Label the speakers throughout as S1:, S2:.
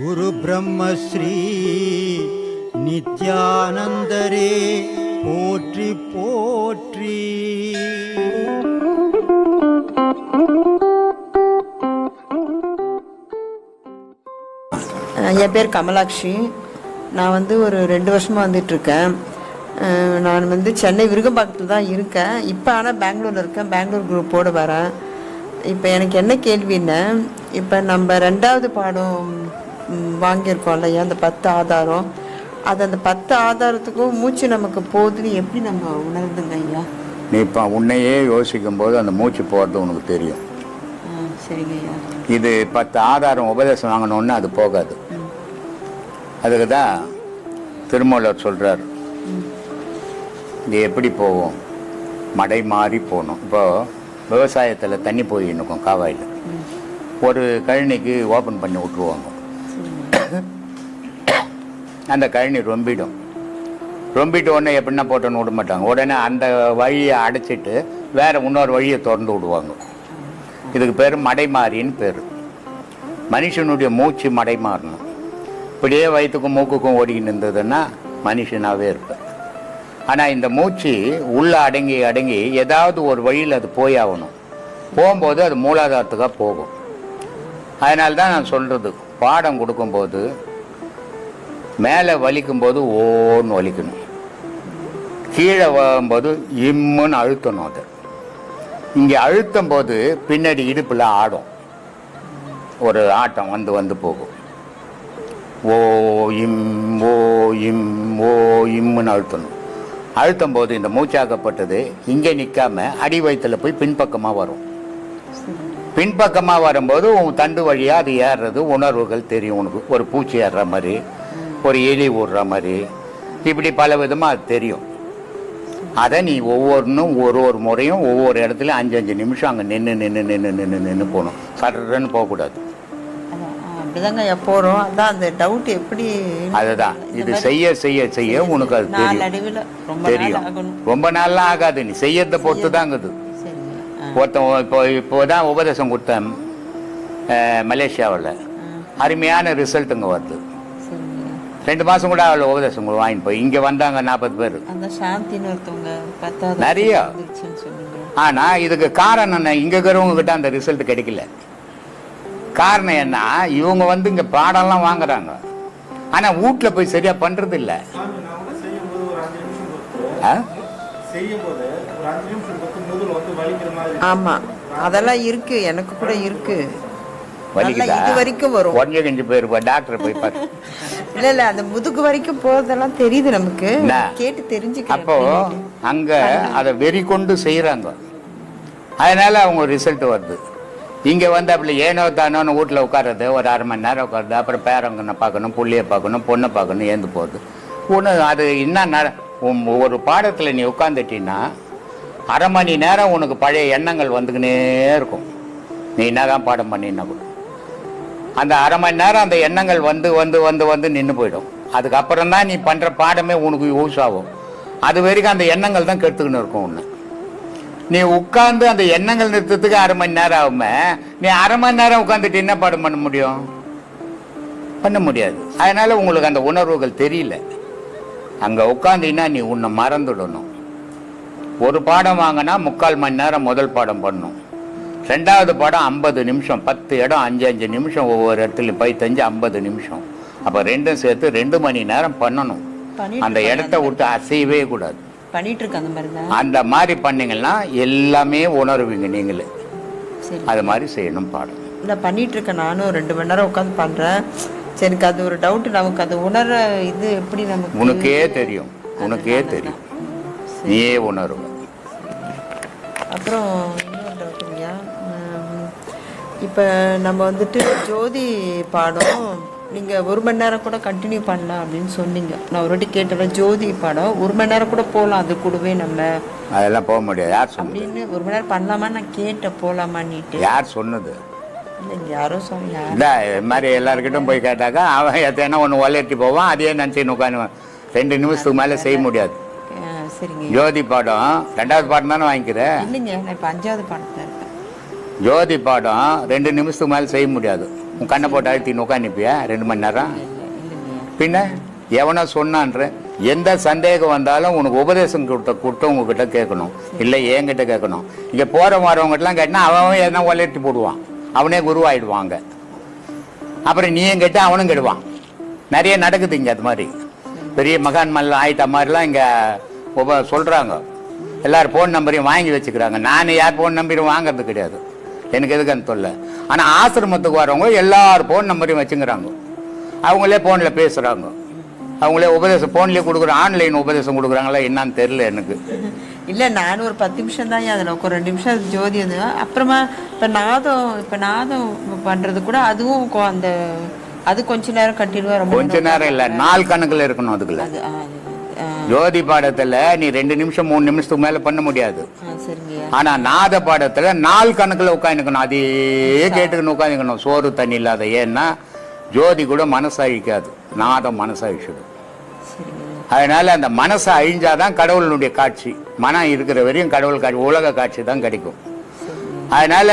S1: குரு பிரம்மஸ்ரீ நித்யானந்தரே போற்றி போற்றி.
S2: என் பேர் கமலாட்சி. நான் வந்து ஒரு ரெண்டு வருஷமாக வந்துட்டுருக்கேன். நான் வந்து சென்னை விருகம்பாக்கத்தில் தான் இருக்கேன். இப்போ ஆனால் பெங்களூரில் இருக்கேன். பெங்களூர் குரூப்போடு வரேன். இப்போ எனக்கு என்ன கேள்வின்னு இப்போ நம்ம ரெண்டாவது பாடம் வாங்கியிருக்கோம் இல்லையா? அந்த பத்து ஆதாரம். அது அந்த பத்து ஆதாரத்துக்கும் மூச்சு நமக்கு போகுதுன்னு எப்படி நம்ம உணருதுங்க ஐயா?
S3: நீ இப்போ உன்னையே யோசிக்கும் போது அந்த மூச்சு போகிறது உனக்கு தெரியும்.
S2: சரிங்க ஐயா.
S3: இது பத்து ஆதாரம் உபதேசம் வாங்கினோன்னு அது போகாது. அதுக்கு தான் திருமூலர் சொல்கிறார் இது எப்படி போகும்? மடை மாறி போகணும். இப்போ விவசாயத்தில் தண்ணி போய் இருக்கும் காவாயில். ஒரு கழனிக்கு ஓப்பன் பண்ணி விட்ருவாங்க அந்த கழனி ரொம்பிடும். ரொம்பிட்டு உடனே எப்படின்னா போட்டோன்னு விட மாட்டாங்க. உடனே அந்த வழியை அடைச்சிட்டு வேற இன்னொரு வழியை திறந்து விடுவாங்க. இதுக்கு பேர் மடைமாறின்னு பேர். மனுஷனுடைய மூச்சு மடை மாறணும் இப்படியே வயிற்றுக்கும் மூக்குக்கும் ஓடிக்கிட்டு இருந்ததுன்னா மனுஷனாகவே இருப்பேன் ஆனால் இந்த மூச்சு உள்ளே அடங்கி அடங்கி ஏதாவது ஒரு வழியில் அது போய் ஆகணும் போகும்போது அது மூலாதாரத்துக்காக போகும். அதனால தான் நான் சொல்கிறது பாடம் கொடுக்கும்போது மேலே வலிக்கும்போது ஓன்னு வலிக்கணும். கீழே வரும்போது இம்முன்னு அழுத்தணும் அதை. இங்கே அழுத்தும் போது பின்னாடி இடுப்பில் ஆடும். ஒரு ஆட்டம் வந்து வந்து போகும். ஓ இம் ஓ இம் ஓ இம்முன்னு அழுத்தணும். அழுத்தும் போது இந்த மூச்சாக்கப்பட்டது இங்கே நிற்காம அடி வயிற்றுல போய் பின்பக்கமாக வரும். பின்பக்கமாக வரும்போது உன் தண்டு வழியாக அது ஏறுறது உணர்வுகள் தெரியும் உனக்கு. ஒரு பூச்சி ஏறுற மாதிரி. ஒரு எலி ஓடுற மாதிரி. இப்படி பல விதமாக அது தெரியும். அதை நீ ஒவ்வொன்றும் ஒரு ஒரு முறையும் ஒவ்வொரு இடத்துலையும் அஞ்சு அஞ்சு நிமிஷம் அங்கே நின்று நின்று நின்று நின்று நின்று போகணும். சட்டுன்னு போகக்கூடாது.
S2: அப்படிதாங்க ஐயா போகிறோம் அதான் அந்த டவுட் எப்படி
S3: அதுதான். இது செய்ய செய்ய செய்ய உனக்கு அது தெரியும். தெரியும். ரொம்ப நாள்லாம் ஆகாது. நீ செய்யறத பொறுத்து தாங்குது ஒருத்தன் இப்போ இப்போ தான் உபதேசம் கொடுத்தேன் மலேசியாவில். அருமையான ரிசல்ட்டுங்க வருது. ரெண்டு மாதம் கூட அவளை உபதேசம் கொடு- வாங்கிட்டு போய். இங்கே வந்தாங்க நாற்பது பேர். நிறைய. ஆனால் இதுக்கு காரணம் என்ன? இங்கே இருக்கிறவங்க கிட்ட அந்த ரிசல்ட் கிடைக்கல. காரணம் என்ன? இவங்க வந்து இங்கே பாடம்லாம் வாங்குறாங்க. ஆனால் வீட்டில் போய் சரியாக பண்ணுறது இல்லை.
S4: சாமி நான் கூட செய்யும்போது ஒரு அஞ்சு நிமிஷம் பொறுத்து
S3: ஆ?
S4: செய்யும்போது ஒரு அஞ்சு நிமிஷம் பொறுத்து முதல் வந்து வலிக்கிற மாதிரி
S2: ஆமா. அதெல்லாம் இருக்கு. எனக்கு கூட இருக்கு.
S3: வலிக்குதா?
S2: இது வரைக்கும் வரும்.
S3: கொஞ்சம் கஞ்சி போயிருப்பா டாக்டரை போய் பார்த்து
S2: இல்ல இல்ல அந்த முதுகு வரைக்கும் போறதெல்லாம் தெரியுது நமக்கு.
S3: என்ன?
S2: கேட்டு தெரிஞ்சுக்கிறேன்
S3: அப்போ. அங்க அதை வெறி கொண்டு செய்யறாங்க அதனால அவங்க ரிசல்ட் வருது. இங்க வந்து அப்படி ஏனோ தானோன்னு வீட்டில் உட்கார்றது ஒரு அரை மணி நேரம் உட்காருது அப்புறம் பேரங்கனை பார்க்கணும் புள்ளைய பார்க்கணும் பொண்ணை பார்க்கணும் ஏந்து போகுது. ஒன்று அது என்ன ஒரு பாடத்தில் நீ உட்காந்துட்டீங்கன்னா அரை மணி நேரம் உனக்கு பழைய எண்ணங்கள் வந்துக்கினே இருக்கும். நீ என்னதான் பாடம் பண்ணினா கூட. அந்த அரை மணி நேரம் அந்த எண்ணங்கள் வந்து வந்து வந்து வந்து நின்று போயிடும். அதுக்கப்புறம் தான் நீ பண்ணுற பாடமே உனக்கு யூஸ் ஆகும் அது வரைக்கும் அந்த எண்ணங்கள் தான் கெடுத்துக்கின்னு இருக்கும் ஒன்று நீ உட்கார்ந்து அந்த எண்ணங்கள் நிறுத்தத்துக்கு அரை மணி நேரம் ஆகுமே? நீ அரை மணி நேரம் உட்காந்துட்டு என்ன பாடம் பண்ண முடியும்? பண்ண முடியாது. அதனால உங்களுக்கு அந்த உணர்வுகள் தெரியல. அங்கே உட்காந்தீங்கன்னா நீ உன்னை மறந்துடணும். ஒரு பாடம் வாங்கினா முக்கால் மணி நேரம் முதல் பாடம் பண்ணணும். ரெண்டாவது பாடம் ஐம்பது நிமிஷம் பத்து இடம் அஞ்சு அஞ்சு நிமிஷம் ஒவ்வொரு இடத்துலையும் பதித்தஞ்சு ஐம்பது நிமிஷம். அப்போ ரெண்டும் சேர்த்து ரெண்டு மணி நேரம் பண்ணணும். அந்த இடத்த விட்டு அசையவே கூடாது.
S2: அந்த மாதிரி
S3: பண்ணீங்கன்னா எல்லாமே உணருவீங்க நீங்களே. அது மாதிரி செய்யணும் பாடம்.
S2: இல்ல பண்ணிட்டு இருக்கேன். நானும் ரெண்டு மணி நேரம் உட்காந்து பண்றேன். சரி அது ஒரு டவுட் நமக்கு. அது உணர இது எப்படி நமக்கு?
S3: உனக்கே தெரியும். உனக்கே தெரியும். நீயே உணருவ.
S2: அப்புறம் இப்போ நம்ம வந்துட்டு ஜோதி பாடம் நீங்கள் ஒரு மணி நேரம் கூட கண்டினியூ பண்ணலாம் அப்படின்னு சொன்னீங்க. நான் ஒரு வாட்டி கேட்டேன் ஜோதி படம் ஒரு மணி நேரம் கூட போகலாம் அது கூடவே நம்ம.
S3: அதெல்லாம் போக முடியாது. யார்
S2: அப்படின்னு ஒரு மணி நேரம் பண்ணலாமா நான் கேட்டேன் போகலாமான்னுட்டு
S3: யார் சொன்னது?
S2: இல்லைங்க யாரோ சொன்ன
S3: இது மாதிரி எல்லாருக்கிட்டும் போய் கேட்டாக்கா அவன் எத்தனை ஒன்று ஒலையட்டி போவான் அதையே நினச்சி உட்காந்து ரெண்டு நிமிஷத்துக்கு மேலே செய்ய முடியாது.
S2: சரிங்க.
S3: ஜோதி பாடம் ரெண்டாவது பாடம் தானே வாங்கிக்கிறேன்
S2: இல்லைங்க நான் இப்போ அஞ்சாவது படத்தில் இருக்கேன்.
S3: ஜோதி பாடம் ரெண்டு நிமிஷத்துக்கு மேலே செய்ய முடியாது. உன் கண்ணை போட்டு அழுத்தி உட்காந்துப்பியா ரெண்டு மணி நேரம். பின்ன எவனோ சொன்னான்ற எந்த சந்தேகம் வந்தாலும் உனக்கு உபதேசம் கொடுத்த கூட்டம் உங்ககிட்ட கேட்கணும். இல்லை என்கிட்ட கேட்கணும். இங்கே போகிற வரவங்ககிட்டலாம் கேட்டினா அவன் எதனா ஒலையட்டி போடுவான். அவனே குருவாயிடுவாங்க. அப்புறம் நீயும் கேட்டு அவனும் கெடுவான். நிறைய நடக்குது இங்கே அது மாதிரி. பெரிய மகான் மல் ஆயிட்ட மாதிரிலாம் இங்கே சொல்கிறாங்க எல்லாரும் ஃபோன் நம்பரையும் வாங்கி வச்சுக்கிறாங்க. நான் யார் ஃபோன் நம்பரையும் வாங்குறது கிடையாது. எனக்கு எதுக்கு அந்த தொல்லை? ஆனால் ஆசிரமத்துக்கு வரவங்க எல்லார் ஃபோன் நம்பரையும் வச்சுக்கிறாங்க அவங்களே ஃபோனில் பேசுகிறாங்க அவங்களே உபதேசம் ஃபோன்லேயே கொடுக்குற ஆன்லைன் உபதேசம் கொடுக்குறாங்களா என்னன்னு தெரில எனக்கு.
S2: இல்லை நான் ஒரு பத்து நிமிஷம் தான் அதில் ஒரு ரெண்டு நிமிஷம் ஜோதி அது அப்புறமா இப்போ நாதம் இப்போ நாதம் பண்ணுறது கூட அதுவும் அந்த அது கொஞ்ச நேரம் கட்டிடுவா ரொம்ப
S3: கொஞ்ச நேரம் இல்லை நாள் கணக்கில் இருக்கணும் அதுக்குள்ள. ஜோதி பாடத்தில் நீ ரெண்டு நிமிஷம் மூணு நிமிஷத்துக்கு மேலே பண்ண முடியாது.
S2: ஆ, சரிங்க.
S3: ஆனா நாத பாடத்துல நாள் கணக்குல உட்காந்துக்கணும் அதே கேட்டுக்கணும் உட்காந்துக்கணும் சோறு தண்ணி இல்லாத ஏன்னா ஜோதி கூட மனசு அழிக்காது நாதம் மனசு அழிச்சிடும் அதனால அந்த மனசை அழிஞ்சாதான் கடவுளுடைய காட்சி. மனம் இருக்கிற வரையும் கடவுள் காட்சி உலக காட்சி தான் கிடைக்கும். அதனால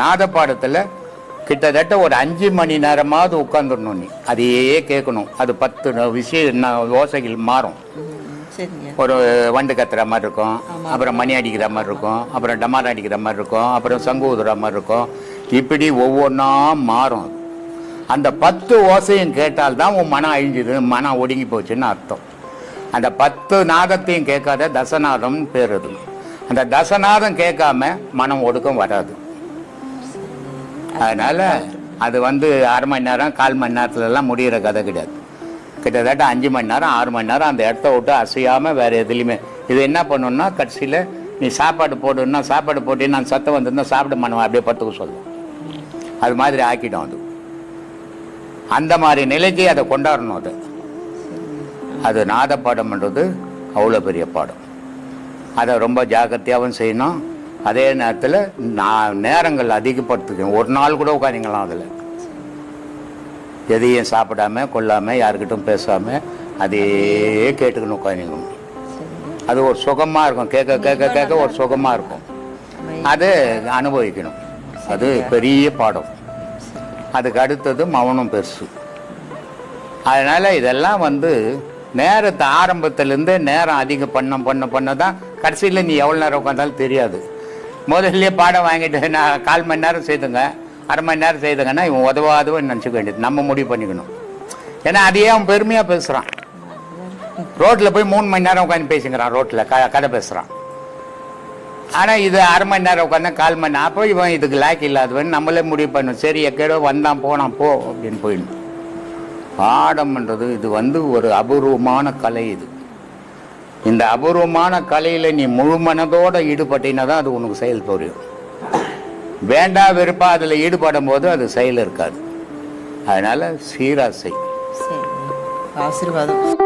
S3: நாத பாடத்துல கிட்டத்தட்ட ஒரு அஞ்சு மணி நேரமாவது உட்காந்துடணும் நீ. அதையே கேட்கணும். அது பத்து விஷயம் ஓசைகள் மாறும். ஒரு வண்டு கத்துற மாதிரி இருக்கும். அப்புறம் மணி அடிக்கிற மாதிரி இருக்கும். அப்புறம் டமாரம் அடிக்கிற மாதிரி இருக்கும். அப்புறம் சங்கு ஊதுற மாதிரி இருக்கும். இப்படி ஒவ்வொன்றா மாறும். அந்த பத்து ஓசையும் கேட்டால்தான் உன் மனம் அழிஞ்சுது. மனம் ஒடுங்கி போச்சுன்னு அர்த்தம். அந்த பத்து நாதத்தையும் கேட்காத தசநாதம் பேர் அது. அந்த தசநாதம் கேட்காம மனம் ஒடுக்கம் வராது. அதனால அது வந்து அரை மணி நேரம் கால் மணி நேரத்துல எல்லாம் முடிகிற கதை கிடையாது. கிட்டத்தட்ட அஞ்சு மணி நேரம் ஆறு மணி நேரம் அந்த இடத்த விட்டு அசையாம வேற எதுலையுமே. இது என்ன பண்ணணும்னா கடைசியில் நீ சாப்பாடு போடுன்னா சாப்பாடு போட்டு நான் சத்தம் வந்திருந்தா சாப்பிட மாட்டேன் அப்படியே பத்துக்க சொல்லும் அது மாதிரி ஆக்கிடும் அது. அந்த மாதிரி நிலைக்கு அதை கொண்டாடணும் அது. அது நாத பாடம்ன்றது அவ்வளோ பெரிய பாடம். அதை ரொம்ப ஜாக்கிரதையாகவும் செய்யணும். அதே நேரத்தில் நான் நேரங்கள் அதிகப்படுத்திக்கணும் ஒரு நாள் கூட உட்காந்துங்களாம் அதில். எதையும் சாப்பிடாம கொள்ளாம யாருக்கிட்டும் பேசாம அதே கேட்டுக்கணும் உட்காந்துக்கணும் அது ஒரு சுகமா இருக்கும். கேட்க கேட்க கேட்க ஒரு சுகமா இருக்கும். அது அனுபவிக்கணும். அது பெரிய பாடம். அதுக்கு அடுத்தது மௌனம் பெருசு. அதனால இதெல்லாம் வந்து நேரத்தை ஆரம்பத்திலேருந்து நேரம் அதிகம் பண்ண பண்ண பண்ண தான் கடைசியில் நீ எவ்வளோ நேரம் உட்காந்தாலும் தெரியாது. முதல்லயே பாடம் வாங்கிட்டு நான் கால் மணி நேரம் செய்துங்க அரை மணி நேரம் செய்துங்கன்னா இவன் உதவாதவன் நினச்சிக்க வேண்டியது. நம்ம முடிவு பண்ணிக்கணும். ஏன்னா அதையே அவன் பெருமையாக பேசுகிறான் ரோட்டில் போய் மூணு மணி நேரம் உட்காந்து பேசிக்கிறான் ரோட்டில் க கதை பேசுகிறான் ஆனால் இது அரை மணி நேரம் உட்காந்து கால் மணி நேரம் அப்போ இவன் இதுக்கு லாக் இல்லாதவன் நம்மளே முடிவு பண்ணணும். சரி எக்கேடோ வந்தான் போனான் போ அப்படின்னு போயிடணும். பாடம்ன்றது இது வந்து ஒரு அபூர்வமான கலை இது. இந்த அபூர்வமான கலையில் நீ முழு மனதோடு ஈடுபட்டினா தான் அது உனக்கு செயல் புரியும். வேண்டா வெறுப்பா அதில் ஈடுபடும் போது அது செயல் இருக்காது. அதனால
S2: சீராசை ஆசீர்வாதம்.